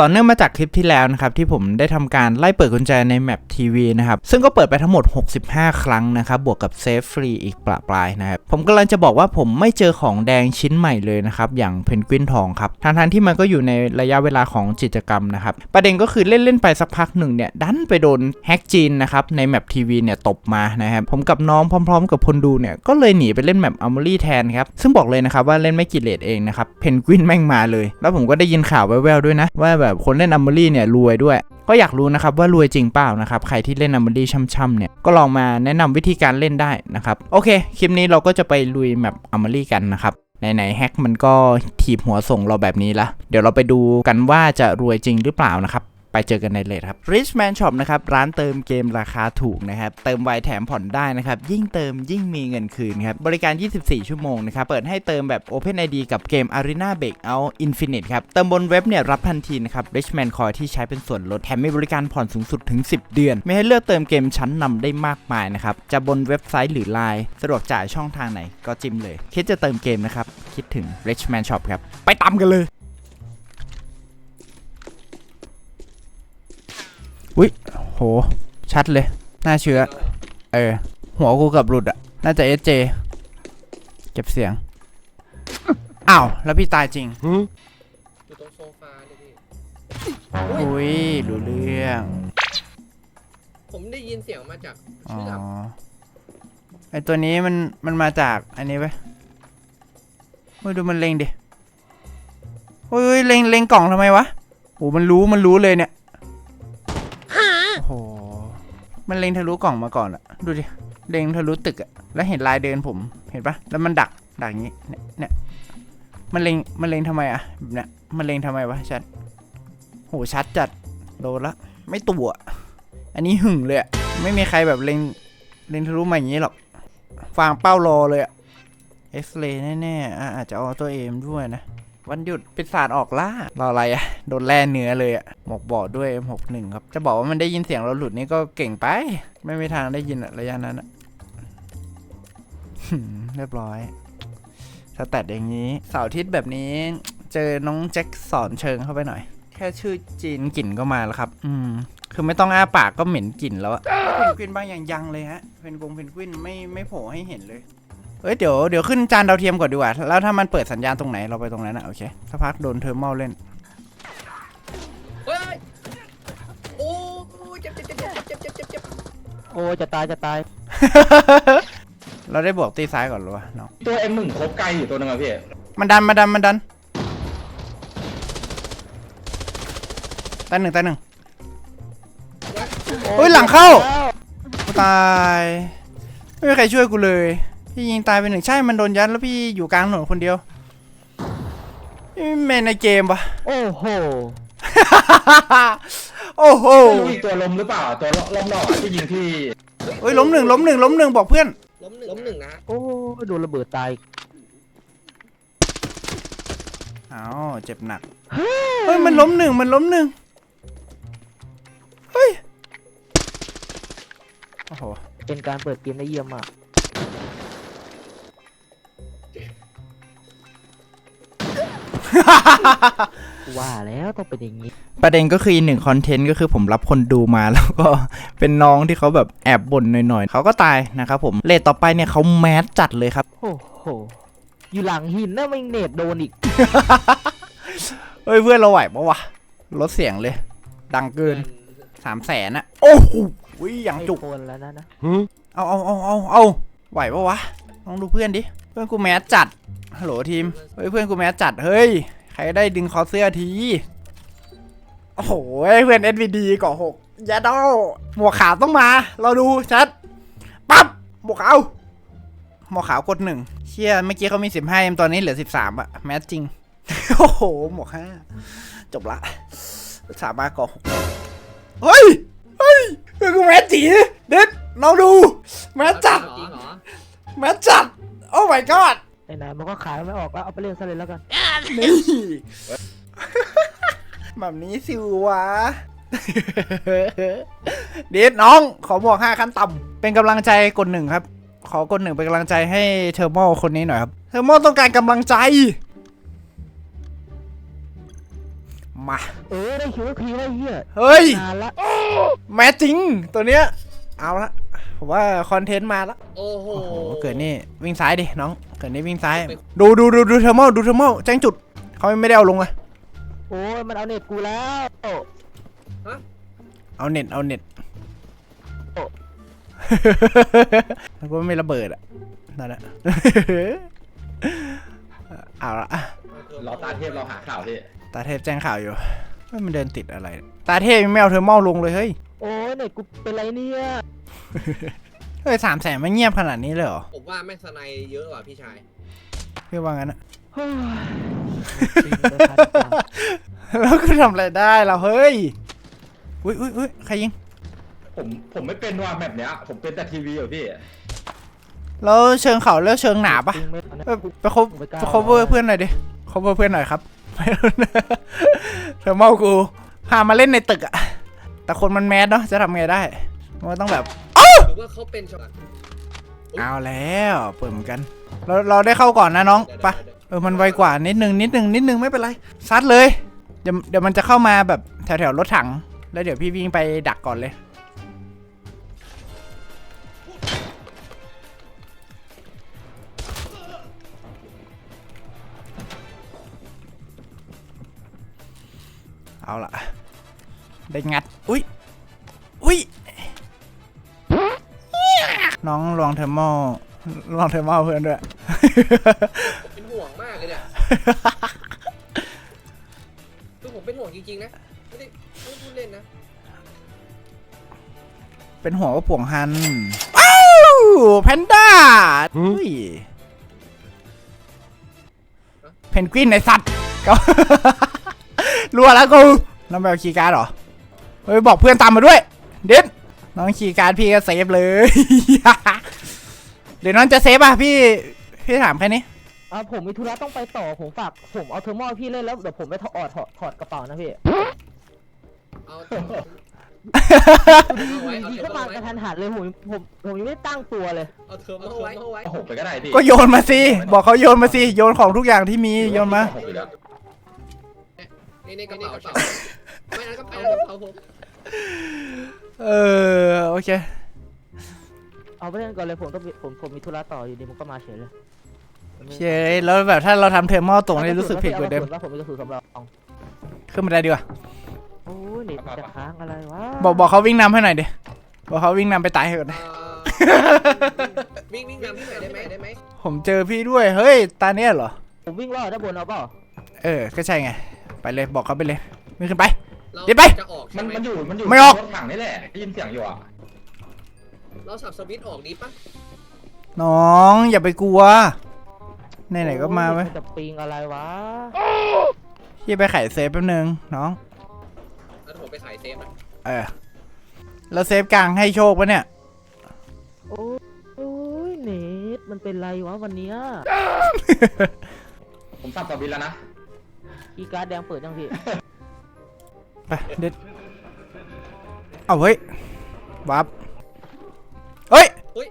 ต่อเนื่องมาจากคลิปที่แล้วนะครับที่ผมได้ทำการไล่เปิดกุญแจในแมปทีวีนะครับซึ่งก็เปิดไปทั้งหมด 65 ครั้งนะครับบวกกับเซฟฟรีอีกประปรายนะครับผมกำลังจะบอกว่าผมไม่เจอของแดงชิ้นใหม่เลยนะครับอย่างเพนกวินทองครับทั้งๆที่มันก็อยู่ในระยะเวลาของกิจกรรมนะครับประเด็นก็คือเล่นๆไปสักพักหนึ่งเนี่ยดันไปโดนแฮกจีนนะครับในแมปทีวีเนี่ยตบมานะครับผมกับน้องพร้อม ๆ กับคนดูเนี่ยก็เลยหนีไปเล่นแมปอัลมอรี่แทนครับซึ่งบอกเลยนะครับว่าเล่นไม่กี่เลทเองนะครับเพนกวินแม่งมาเลย แล้วผมก็ได้ยินข่าวแว่วๆด้วยนะว่าแบบแบบคนเล่นอัมเบอรี่เนี่ยรวยด้วย ก็อยากรู้นะครับว่ารวยจริงเปล่านะครับใครที่เล่นอัมเบอรี่ช่ำๆเนี่ยก็ลองมาแนะนำวิธีการเล่นได้นะครับโอเคคลิปนี้เราก็จะไปลุยแมปอัมเบอรี่กันนะครับไหนๆแฮกมันก็ถีบหัวส่งเราแบบนี้ละเดี๋ยวเราไปดูกันว่าจะรวยจริงหรือเปล่านะครับ ไปเจอกันในเลทครับ Richman Shop นะครับ ร้านเติมเกมราคาถูกนะครับ เติมไวแถมผ่อนได้นะครับ ยิ่งเติมยิ่งมีเงินคืนครับ บริการ 24 ชั่วโมงนะครับ เปิดให้เติมแบบ Open ID กับเกม Arena Breakout Infinite ครับ เติมบนเว็บเนี่ยรับทันทีนะครับ Richman Coin ที่ใช้เป็นส่วนลด แถมมีบริการผ่อนสูงสุดถึง 10 เดือน ไม่ให้เลือกเติมเกมชั้นนำได้มากมายนะครับ จะบนเว็บไซต์หรือ Line สะดวกจ่ายช่องทางไหนก็จิ้มเลย คิดจะเติมเกมนะครับ คิดถึง Richman Shop ครับ ไปตามกันเลย อุ้ยโห ชัดเลย น่าเชื่อ เออ หัวกูเกับหลุดอะน่าจะเอสเจเก็บเสียง อ้าว แล้วพี่ตายจริง อยู่ตรงโซฟาเลยพี่ อุ้ยรู้เรื่อง ผมได้ยินเสียงมาจากอ๋อ เชือกไอตัวนี้มัน มันมาจากอันนี้ไปเฮ้ยดูมันเล็งดิเฮ้ยเล็งเล็งกล่องทำไมวะโหมันรู้มันรู้เลยเนี่ย มันเล็งทะลุกล่องมาก่อนอะดูดิ เล็งทะลุตึกอะแล้วเห็นลายเดินผม เห็นปะแล้วมันดัก ดักอย่างนี้ เนี่ยเนี่ยมันเล็ง มันเล็งทำไมอะแบบเนี่ยมันเล็งทำไมวะชัด โห ชัดจัด โดนละ ไม่ตัว อันนี้หึงเลยอะไม่มีใครแบบเล็ง เล็งทะลุมาอย่างนี้หรอกฟางเป้ารอเลยอะเอ็กซเรย์แน่ๆอะอาจจะเอาตัวเอมด้วยนะ วันหยุดปิดศาสตร์ออกล่ารออะไรอะโดนแล่เนื้อเลยอะหมกบอดด้วย M61 ครับ จะบอกว่ามันได้ยินเสียงเราหลุดนี่ก็เก่งไป ไม่มีทางได้ยินระยะนั้นอะเรียบร้อยสแตทอย่างนี้เสาร์อาทิตย์แบบนี้ เจอน้องแจ็คสอนเชิงเข้าไปหน่อย แค่ชื่อจีนกลิ่นก็มาแล้วครับ อืม คือไม่ต้องอ้าปากก็เหม็นกลิ่นแล้วอะเพนกวินบางอย่างยังเลยฮะเพนกงเพนกวินไม่ไม่โผล่ให้เห็นเลย เอ้ยเดี๋ยวเดี๋ยวขึ้นจานดาวเทียมก่อนดีกว่า แล้วถ้ามันเปิดสัญญาณตรงไหนเราไปตรงนั้นนะโอเคสักพักโดนเทอร์มอลเล่นโอ้จะตายจะตาย เราได้บวกตีซ้ายก่อนหรือวะเนาะตัวเอ็มหนึ่งครบไกลอยู่ตัวหนึงอะพี่มันดันมันดันมันดันตายหนึ่งตายหนึ่ง เฮ้ยหลังเข้าตาย ไม่มีใครช่วยกูเลย พี่ยิงตายไปหนึ่งใช่มันโดนยัดแล้วพี่อยู่กลางถนนคนเดียวนี่แมนในเกมปะโอ้โหโอ้โหไม่รู้อีกตัวลมหรือเปล่าตัวลมนอกอะที่ยิงที่เฮ้ยล้มหนึ่งล้มหนึ่งล้มหนึ่งบอกเพื่อนล้มหนึ่งล้มหนึ่งนะโอ้โดนระเบิดตายอ้าวเจ็บหนักเฮ้ยมันล้มหนึ่งมันล้มหนึ่งเฮ้ยโอ้โหเป็นการเปิดเกมได้เยี่ยมมาก ว่าแล้วต้องเป็นอย่างนี้ ประเด็นก็คืออีกหนึ่งคอนเทนต์ก็คือผมรับคนดูมาแล้วก็เป็นน้องที่เขาแบบแอบบ่นหน่อยๆเขาก็ตายนะครับผมเลทต่อไปเนี่ยเขาแมสจัดเลยครับ โอ้โห อยู่หลังหินนะไม่เน็ตโดนอีก เฮ้ยเพื่อนเราไหวปะวะลดเสียงเลย ดังเกินสามแสนอะโอ้โหอย่างไอจุกโฟนแล้วนะนะเอาเอาเอาเอาเอาไหวปะวะลองดูเพื่อนดิเพื่อนกูแมสจัดฮัลโหลทีมเฮ้ยเพื่อนกูแมสจัดเฮ้ยใครได้ดึงคอเสื้อทีโอ้โหเพื่อน SVD ก่อหกยาดอหมวกขาวต้องมา เราดูชัดปั๊บหมวกขาวหมวกขาวกดหนึ่งเชี่ยเมื่อกี้เขามีสิบห้าเอ็มตอนนี้เหลือสิบสามอะแมสจริงโอ้โหหมวกห้าจบละสามมาก่อหกเฮ้ยเฮ้ยเพื่อนกูแมสจีเด็ดเราดู แมสจัดจริงเหรอแมสจัดโอ้ my god ไหนๆมันก็ขายไม่ออกแล้วเอาไปเล่นซะเลยแล้วกัน นี่แบบนี้สิวะ เดดน้อง ขอบอกห้าขั้นต่ำเป็นกำลังใจกดหนึ่งครับ ขอกดหนึ่งเป็นกำลังใจให้เทอร์โมคนนี้หน่อยครับ เทอร์โมต้องการกำลังใจมมาเออได้คิวทีไว้เหี้ยเฮ้ย นานละแม้จริง ตัวเนี้ย เอาละ ผมว่าคอนเทนต์มาละโอ้โห โอ้โหเกิดนี่วิ่งซ้ายดิน้องเกิดนี่วิ่งซ้าย ดูดูดูดูเทอร์โมดูเทอร์โมแจ้งจุดเขาไม่ได้เอาลงเลยโอ้ยมันเอาเน็ตกูแล้วเอาเน็ตเอาเน็ตโอ้แล้วก็ไม่ระเบิดอะนั่นแหละเอาละเราตาเทพเราหาข่าวพี่ตาเทพแจ้งข่าวอยู่เฮ้ยมันเดินติดอะไร ตาเทพยังไม่เอาเทอร์โมลงเลยเฮ้ยโอ้ยเน็ตกูเป็นไรเนี่ย เฮ้ยสามแสนไม่เงียบขนาดนี้เลยเหรอ ผมว่าแม่งสไนเยอะกว่าพี่ชาย พี่ว่างั้นอะเฮ้ยจริงเลยครับแล้วก็ทำอะไรได้เราเฮ้ย อุ้ยอุ้ยอุ้ยใครยิง ผมผมไม่เป็นว่าแบบเนี้ย ผมเป็นแต่ทีวีอยู่พี่ แล้วเชิงเขาแล้วเชิงหนาปะจริงไหมเอ้ยไปคบผมไม่กล้าไปคบเพื่อนหน่อยดิคบเพื่อนหน่อยครับเธอเมากูพามาเล่นในตึกอะแต่คนมันแมสเนาะจะทำไงได้ มันก็ต้องแบบหรือ ว่าเขาเป็นชาวบ้านเอาแล้วเปิดเหมือนกัน เราเราได้เข้าก่อนนะน้องไปะเออมันไวกว่านิดนึงนิดนึงนิดนึงไม่เป็นไรซัดเลยเดี๋ยวเดี๋ยวมันจะเข้ามาแบบแถวแถวๆรถถัง แล้วเดี๋ยวพี่วิ่งไปดักก่อนเลย เอาล่ะ ได้งัด อุ้ยอุ้ย น้องลองเทอร์โมลองเทอร์โมเพื่อนด้วยผมเป็นห่วงมากเลยเนี่ยคือผมเป็นห่วงจริงๆนะ ไม่ได้ไม่ได้พูดเล่นนะ เป็นหัวว่าป่วงฮันว้าวแพนด้าอุ้ยเพนกวินในสัตว์ก็รัวแล้วกูน้องแบบคีย์การ์ดเหรอ เฮ้ย บอกเพื่อนตามมาด้วย เด็ด น้องคีย์การ์ดพี่ก็เซฟเลยเดี๋ยวน้องจะเซฟอะพี่ พี่ถามแค่นี้อะผมมีธุระต้องไปต่อผมฝากผมเอาเทอร์โมให้พี่เล่นแล้วเดี๋ยวผมไปถอดถอดถอดกระเป๋านะพี่เอาเอาไว้เอาดีเทอก็ร์โมมากระไว้ทันหันเลยผมผมผมยังไม่ได้ตั้งตัวเลยเอาเทอร์โมไว้เอาไว้เอาหกไปก็ได้พี่ก็โยนมาสิบอกเขาโยนมาสิโยนของทุกอย่างที่มีโยนมาหกไปแล้วนี่ในกระเป๋าไม่นั้นก็เอากระเป๋าผม เออโอเค เอาไปเล่นก่อนเลยผมต้องมีผมผมมีธุระต่ออยู่ดีมันก็มาเฉยเลยเย้ยแล้วแบบถ้าเราทำเทอร์โมตรงนี้รู้สึกผิดกว่าเดิมว่าผมมีกระสุนสำรองขึ้นมาได้ดีกว่าโอ้ยเน็ตจะค้างอะไรวะบอกบอกเขาวิ่งนำให้หน่อยดิบอกเขาวิ่งนำไปตายให้ก่อนเอ่อวิ่งวิ่งนำที่ไหนได้ไหมได้ไหมผมเจอพี่ด้วยเฮ้ยตาเนี้ยเหรอผมวิ่งรอดด้านบนเอาเปล่าเออก็ใช่ไงไปเลยบอกเขาไปเลยวิ่งขึ้นไป เราเดี๋ยวไป จะออกมัใช่นไหมมันอยู่มันอยู่ไม่ออก รถถังนี่แหละได้ยินเสียงอยู่อะเราสับสวิตช์ออกดีปะน้องอย่าไปกลัวไหนๆก็มาไหมโอ้ยนจะปิงอะไรวะ พี่ไปไขเซฟแป๊บนึงน้อง แล้วผมไปขายเซฟนะเออแล้วเซฟกลางให้โชคปะเนี่ย โอ้ยโอ้ยเน็ตมันเป็นไรวะวันเนี้ยผมสับสวิตช์แล้วนะคีย์การ์ดแดงเปิดยังพี่ ไปเด็ดเอาเฮ้ยวับเฮ้ยเฮ้ย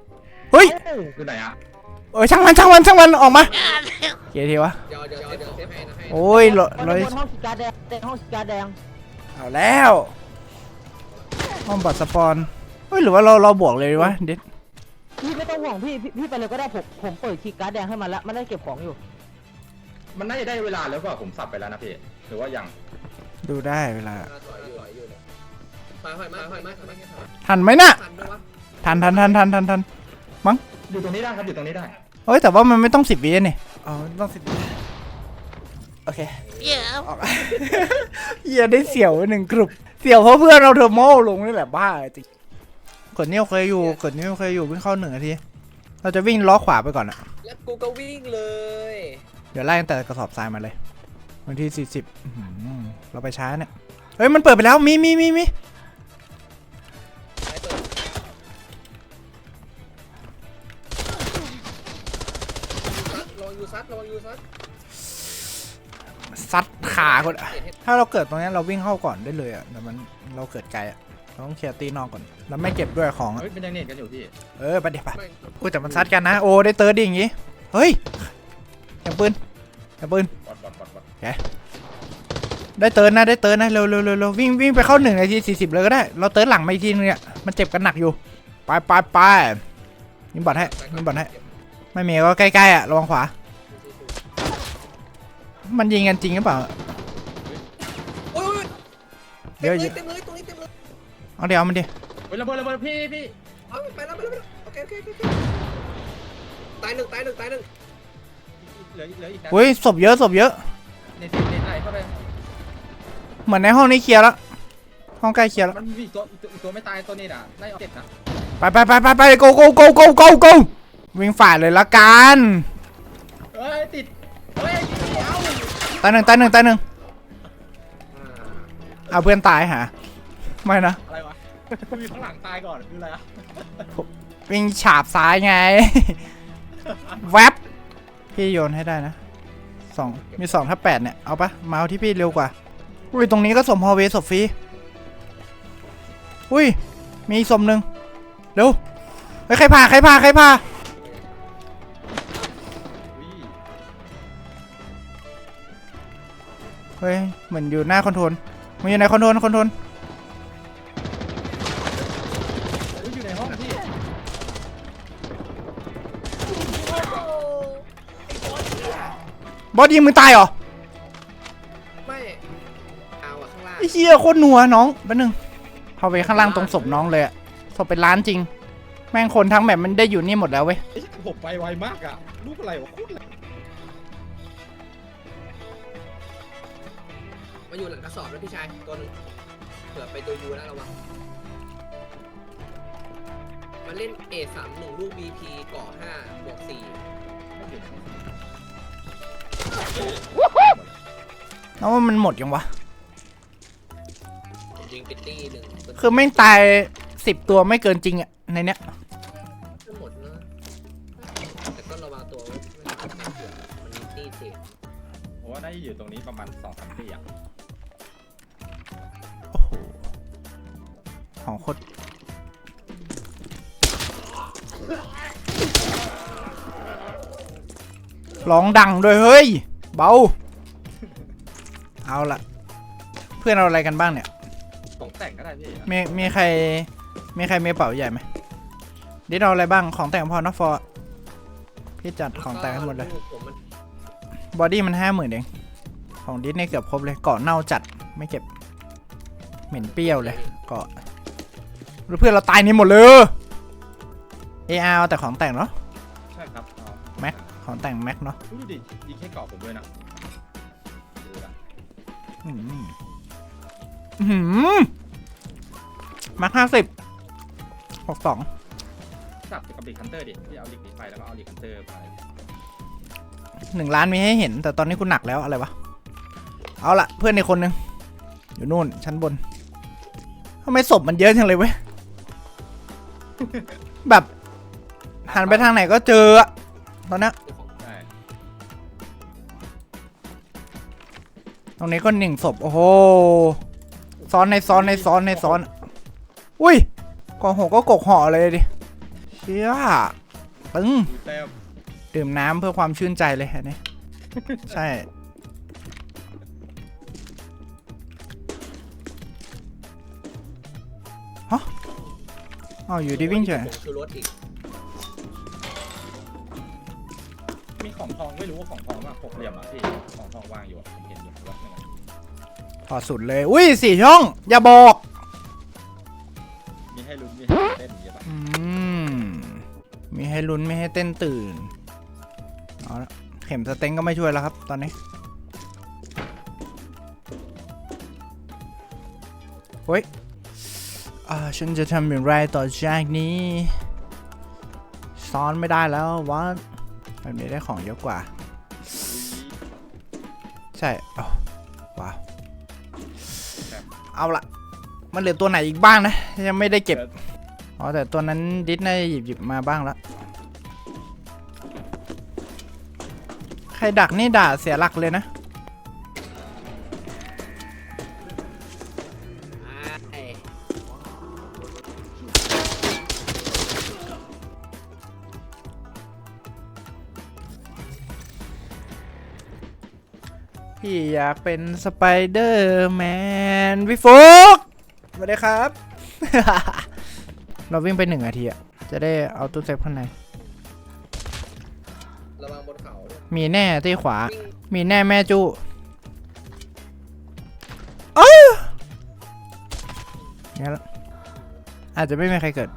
เฮ้ยเอ้าอยู่ไหนอะเออช่างมันช่างมันช่างมันออกมาเกียร์ทีวะเดี๋ยวเดี๋ยวเดี๋ยวเซฟให้นะให้โอ้ยเรามันเราบนห้องคีย์การ์ดแดงแดงห้องคีย์การ์ดแดงเอาแล้วห้องบอดสปอนเฮ้ยหรือว่าเราเราบวกเลยดีวะเด็ดพี่ไม่ต้องห่วงพี่พี่พี่ไปเลยก็ได้ผมผมเปิดคีย์การ์ดแดงให้มันละมันได้เก็บของอยู่ มันน่าจะได้เวลาแล้วก็ผมสับไปแล้วนะพี่หรือว่ายัง ดูได้เวลาถอยอยู่ถอยอยู่เลยถอยถอยมาถอยมาถอยมาทันไหมน่ะ ทันด้วยวะทันทันทันทันทันทันอยู่ตรงนี้ได้ครับอยู่ตรงนี้ได้เฮ้ยแต่ว่ามันไม่ต้องสิบวินี่อ๋อต้องสิบวิโอเคออกเหี้ยได้เสียวหนึ่งกลุ่มเสียวเพราะเพื่อนเราเทอร์โมลงนี่แหละบ้าจริงกดนิ้วเคยอยู่กดนิ้วเคยอยู่วิ่งเข้าหนึ่งนาทีเราจะวิ่งล้อขวาไปก่อนอะแล้วกูก็วิ่งเลย เดี๋ยวไล่ตั้งแต่กระสอบทรายมาเลย วันที่สี่สิบเราไปช้าเนี่ย เฮ้ย มันเปิดไปแล้ว มีมีมีมีไปเปิดระวังยูซัดระวังยูซัดซัดขาคนเห็นเห็นถ้าเราเกิดตรงนี้เราวิ่งเข้าก่อนได้เลยอะแต่มันเราเกิดไกลอะเราต้องเคลียร์ตีนอกก่อน แล้วไม่เก็บด้วยของอะเฮ้ย เป็นยังเน็ตกันอยู่พี่ เออไปเดี๋ยวไปไม่อุ้ยแต่มันซัดกันนะ โอ้ได้เติร์ดดิอย่างงี้ เฮ้ยอย่าปืนอย่าปืน บอดบอดบอดบอดได้เติร์นนะได้เติร์นนะเร็วเร็วเร็วเร็ววิ่งวิ่งไปเข้าหนึ่งนาทีสี่สิบเลยก็ได้ เราเติร์นหลังมาอีกทีนึงเนี่ยมันเจ็บกันหนักอยู่ไปไปไปยิงบอดให้ยิงบอดให้ไม่มีก็ใกล้ๆอะระวังขวา มันยิงกันจริงหรือเปล่าโอ้ยเยอะเต็มเลยตรงนี้เต็มเลยเอาเดี๋ยวเอามันดิเฮ้ยระเบิดระเบิดพี่พี่เอาไปแล้วไปแล้วไปแล้วโอเคโอเคโอเคตายหนึ่งตายหนึ่งตายหนึ่งเหลือเหลืออีกนะอุ้ยศพเยอะศพเยอะ เน็ตเน็ตไหลเข้าไป เหมือนในห้องนี้เคลียร์แล้ว ห้องใกล้เคลียร์แล้ว มันมีอีกตัวอีกตัวอีกตัวไม่ตายตัวนี้น่ะไล่เอาเจ็บนะไปไปไปไปไป go go go go go go วิ่งฝ่าเลยละกันเฮ้ยติดเฮ้ยเอาตายหนึ่งตายหนึ่งตายหนึ่งอ่าเอาเพื่อนตายหาไม่นะ อะไรวะมีข้างหลังตายก่อนคืออะไรอะวิ่งฉาบซ้ายไง แวบพี่โยนให้ได้นะ สองมีสองถ้าแปดเนี่ย เอาปะมาเอาที่พี่เร็วกว่า อุ้ย ตรงนี้ก็สมฮอเวสฟรีอุ้ย มีอีกศพหนึ่งเร็วเฮ้ยใครพาใครพาใครพาเฮ้ย เหมือนอยู่หน้าคอนโทรลมันอยู่ในคอนโทรลคอนโทรล บอสยิงมึงตายเหรอไม่เอาอะข้างล่างไอ้เหี้ยโคตรหนัวน้องแป๊บนึงพาไปข้างล่างตรงศพน้องเลยอะศพเป็นล้านจริง แม่งคนทั้งแบบมันได้อยู่นี่หมดแล้วเว้ยไอ้ผมไปไวมากอะลูกอะไรวะโคตรแรงมาอยู่หลังกระสอบแล้วพี่ชายตัวหนึงเผื่อไปตัวยูนะระวังมาเล่น A สามหนึ่งลูก BP ก่อห้าบวกสี่ ไม่อยู่ในห้องน้องว่ามันหมดยังวะ ผมยิงปิตตี้หนึ่งคือแม่งตายสิบตัวไม่เกินจริงอะในเนี้ย ทั้งหมดนะแต่ก็ระวังตัวไว้ไม่ให้มันเกิดมันมีตี้เศษเพราะว่าน่าจะอยู่ตรงนี้ประมาณสองสามปีอะโอ้โหของโคตร ร้องดังด้วยเฮ้ย เบา เอาละเพื่อนเอาอะไรกันบ้างเนี่ยของแต่งก็ได้พี่มีมีใคร มีใครมีกระเป๋าใหญ่ไหมดิดเอาอะไรบ้างของแต่งพอนะฟอร์พี่จัดของแต่งให้หมดเลยลูกผมมันบอดี้มันห้าหมื่นเอง ของดิสเนี่ยเกือบครบเลยเกาะเน่าจัดไม่เก็บ เหม็นเปรี้ยวเลยเกาะแล้วเพื่อนเราตายนี่หมดเลยเออาแต่ของแต่งเนาะ ของแต่งแม็กเนาะดูดิยิงแค่เกาะผมด้วยนะดูนะอืมอื้อหืมแม็กห้าสิบหกสองจับกับดิคันเตอร์ดิพี่เอาดิกนี้ไปแล้วก็เอาดิคันเตอร์ไปหนึ่งล้านมีให้เห็น แต่ตอนนี้กูหนักแล้วอะไรวะ เอาละเพื่อนในคนหนึ่งอยู่นู่นชั้นบนทำไมศพมันเยอะจังเลยเว้ย แบบหันไปทางไหนก็เจออะตอนเนี้ ตรงนี้ก็หนึ่งศพ โอ้โห ซ้อนในซ้อนในซ้อนในซ้อน อุ้ยกองหกก็กกห่อเลยดิ เชี่ยตึงดูแต้มดื่มน้ำเพื่อความชื่นใจเลยอันนี้ ใช่ ฮะอ้าวอยู่ดีวิ่งเฉยผงชูรสอีก มีของทองไม่รู้ว่าของทองว่าหกเหลี่ยมอะพี่ ของทองวางอยู่อะ ถอดสุดเลย อุ้ยสี่ช่อง อย่าบอกมีให้ลุ้นมีให้เต้นอย่างเงี้ยป่ะอืมมีให้ลุ้นไม่ให้เต้นตื่นเอาละเข็มสเต็งก็ไม่ช่วยแล้วครับ ตอนนี้เฮ้ยอ่าฉันจะทำอย่างไรต่อจากนี้ ซ้อนไม่ได้แล้ววะมันมีได้ของเยอะกว่า ใช่เอาว้าว เอาละมันเหลือตัวไหนอีกบ้างนะ ยังไม่ได้เก็บ อ๋อแต่ตัวนั้นดิสน่าจะหยิบหยิบมาบ้างละใครดักนี่ด่าเสียหลักเลยนะ พี่พี่อยากเป็นสไปเดอร์แมนพี่ฟุกสวัสดีครับ เราวิ่งไปหนึ่งนาทีอะจะได้เอาตู้เซฟข้างใน ระวังบนเขาด้วยมีแน่ที่ขวาวิ่งมีแน่แม่จูเอ้ยงั้นละอาจจะไม่มีใครเกิด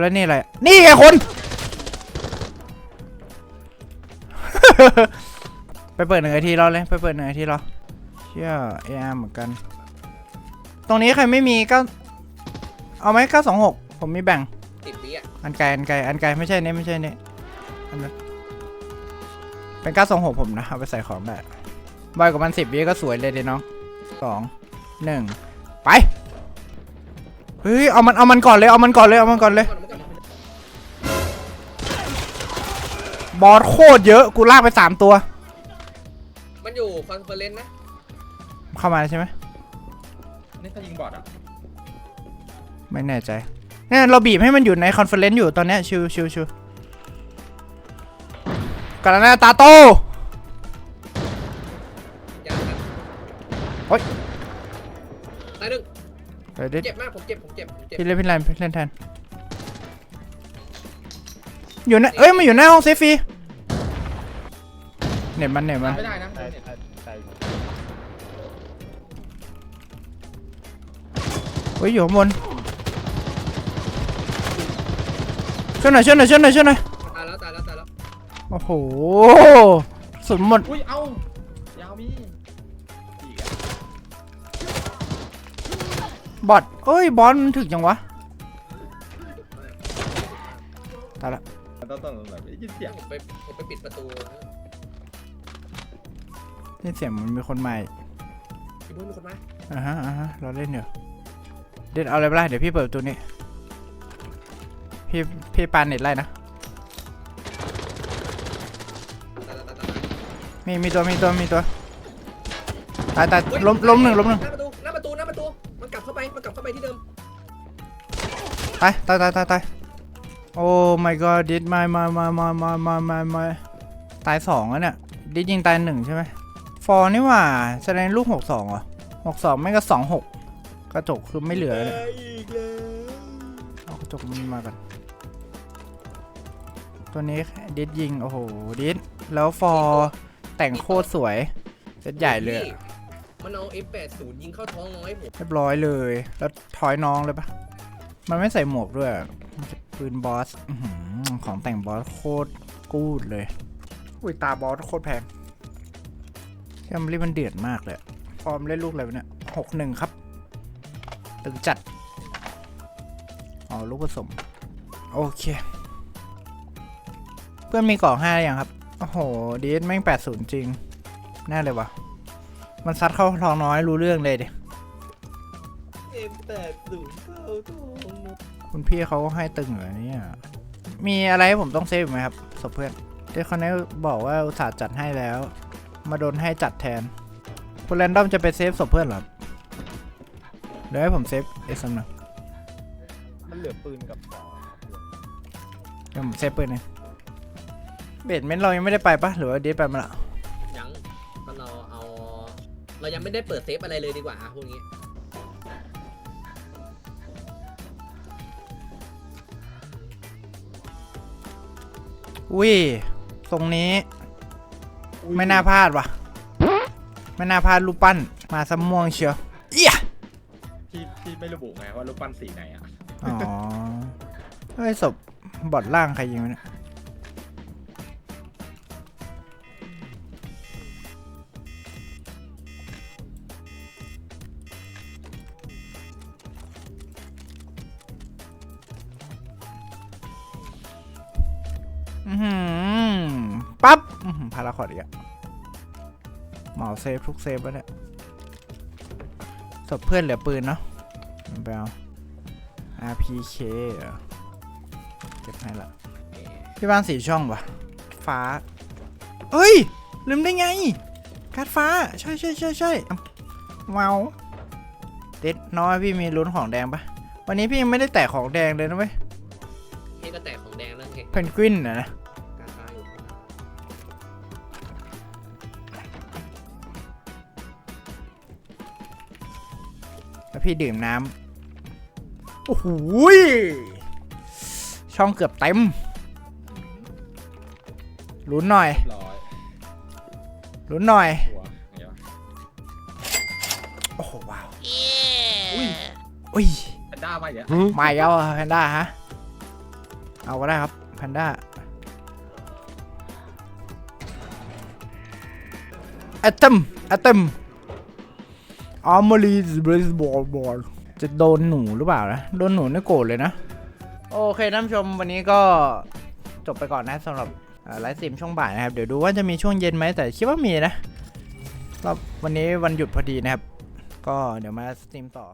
แล้วนี่อะไร นี่ไงคน ไปเปิดหนึ่งนาทีรอเลย ไปเปิดหนึ่งนาทีรอเชื่อเออาร์เหมือนกัน ตรงนี้ใครไม่มีก็เอาไหมเก้าสองหกผมมีแบ่ง ติดวิอะอันไกลอันไกลอันไกลไม่ใช่เนี่ยไม่ใช่เนี่ยอันนั้นเป็นก้าสองหกผมนะ เอาไปใส่ของได้บอยกับมันสิบวิก็สวยเลยเดน้องสองหนึ่งไปเฮ้ยเอามันเอามันก่อนเลยเอามันก่อนเลยเอามันก่อนเลยก่อนมันก่อนบอสโคตรเยอะกูลากไปสามตัวมัน อยู่คอนเฟอเรนซ์นะเข้ามาแล้วใช่ไหมนี่ถ้ายิงบอดอะไม่แน่ใจเนี่ยเราบีบให้มันอยู่ในคอนเฟอเรนซ์อยู่ตอนเนี้ยชิวชิวชิวกันแล้วนะตาโตยางครับโอ๊ยตายหนึ่งเดี๋ยวดิเจ็บมากผมเจ็บผมเจ็บผมเจ็บพี่เล่นพี่เล่นพี่เล่นแทนอยู่ในเอ้ยมันอยู่หน้าห้องเซฟฟรีเน็ตมันเน็ตมัน ไม่ได้นะ เฮ้ยอยู่ข้างบนช่วยหน่อยช่วยหน่อยช่วยหน่อยช่วยหน่อยตายแล้วตายแล้วตายแล้วโอ้โหสุดหมดอุ้ยเอ้ายาวมีอีกอะบอทเอ้ยบอลมันถึกจังวะตายละมันต้องต้องแบบได้ยินเสียงผมไปผมไปปิดประตูนะนี่เสียงมันมีคนใหม่พี่บุ้ยมีคนมาอ่าฮะอ่าฮะเราเล่นเดี๋ยวเด็ดเอาอะไรไปไล่เดี๋ยวพี่เปิดประตูนี้ พี่พี่ปานเน็ตไล่นะตายตายตายตายมีมีตัวมีตัวมีตัวตายตายล้มล้มหนึ่งล้มหนึ่งหน้าประตูหน้าประตูหน้าประตู มันกลับเข้าไป มันกลับเข้าไปที่เดิม ตายตายตายตายตายโอ้ my god ดิดมามามามามามามามาตายสองแล้วเนี่ยดิดยิงตายหนึ่งใช่ไหมฟอร์นี่หว่าแสดงลูกหกสองเหรอหกสองไม่ก็สองหก กระจกคือไม่เหลือเลยอีกแล้วเอากระจกมันมาก่อนตัวนี้ดิดยิง โอ้โห ดิดแล้วฟอร์แต่งโคตรสวยเซตใหญ่เลยอะพี่มันเอา F80 ยิงเข้าท้องน้อยผมเรียบร้อยเลย แล้วถอยน้องเลยปะมันไม่ใส่หมวกด้วยอะมันจะปืนบอสอื้อหือของแต่งบอสโคตรกูดเลย อุ้ยตาบอสโคตรแพงแคมรี่มันเดือดมากเลยอะฟอร์มเล่นลูกอะไรวะเนี่ยหกหนึ่งครับ ตึงจัด อ๋อ ลูกผสม โอเค เพื่อนมีกล่องห้าหรือยังครับ โอ้โห ดีสแม่งแปดศูนย์จริง แน่เลยวะมันซัดเข้าทองน้อยรู้เรื่องเลยดิ M80 เข้าท้องน้อยคุณพี่เขาให้ตึงเหรอเนี่ย มีอะไรให้ผมต้องเซฟอีกไหมครับศพเพื่อนที่เขาได้บอกว่าอุตส่าห์จัดให้แล้ว มาโดนให้จัดแทนคุณแรนดอมจะไปเซฟศพเพื่อนเหรอครับ เดี๋ยวให้ผมเซฟเอสหนึ่งมันเหลือปืนกับหมอเดี๋ยวผมเซฟปืนเองเบดเมนต์เรายังไม่ได้ไปปะหรือว่าเดทไปมาละยังก็เราเอาเรายังไม่ได้เปิดเซฟอะไรเลยดีกว่าอะพวกนี้อุ้ยตรงนี้ ไม่น่าพลาดว่ะ ไม่น่าพลาดรูปปั้น มาซ้ำม่วงเชียวเอี้ยที่ที่ ไม่ระบุไงว่ารูปปั้นสีไหนอะอ๋อเฮ้ศพบอดล่างใครยิงวะเนี่ยอือหือปั๊บพาราคอร์ดอีกอะเหมาเซฟทุกเซฟแล้วเนี่ยศพเพื่อนเหลือปืนเนาะ ไปเอา RPK เหรอเก็บให้ละที่บ้านสีช่องวะฟ้า เอ้ย ลืมได้ไง การ์ดฟ้า ใช่ใช่ใช่ใช่เมาเด็ดน้อยพี่มีลุ้นของแดงปะวันนี้พี่ยังไม่ได้แตะของแดงเลยนะเว้ยนี่ก็แตกของแดงแล้วไงเพนกวินนะนะ พี่ดื่มน้ำโอ้โหยช่องเกือบเต็มลุ้นหน่อยร้อยลุ้นหน่อย หัวเดี๋ยวโอ้โหว้าวอุ้ยอุ้ยแพนด้ามาอีกแล้วมาอีกแล้วแพนด้าฮะ เอาก็ได้ครับแพนด้าแอตเทมแอตเทม ออมารีสเบสบอลบอลจะโดนหนูหรือเปล่านะ โดนหนูนี่โกรธเลยนะ โอเคท่านผู้ชมวันนี้ก็จบไปก่อนนะสำหรับไลฟ์สตรีมช่วงบ่ายนะครับ เดี๋ยวดูว่าจะมีช่วงเย็นไหมแต่คิดว่ามีนะรอบวันนี้วันหยุดพอดีนะครับ ก็เดี๋ยวมาสตรีมต่อ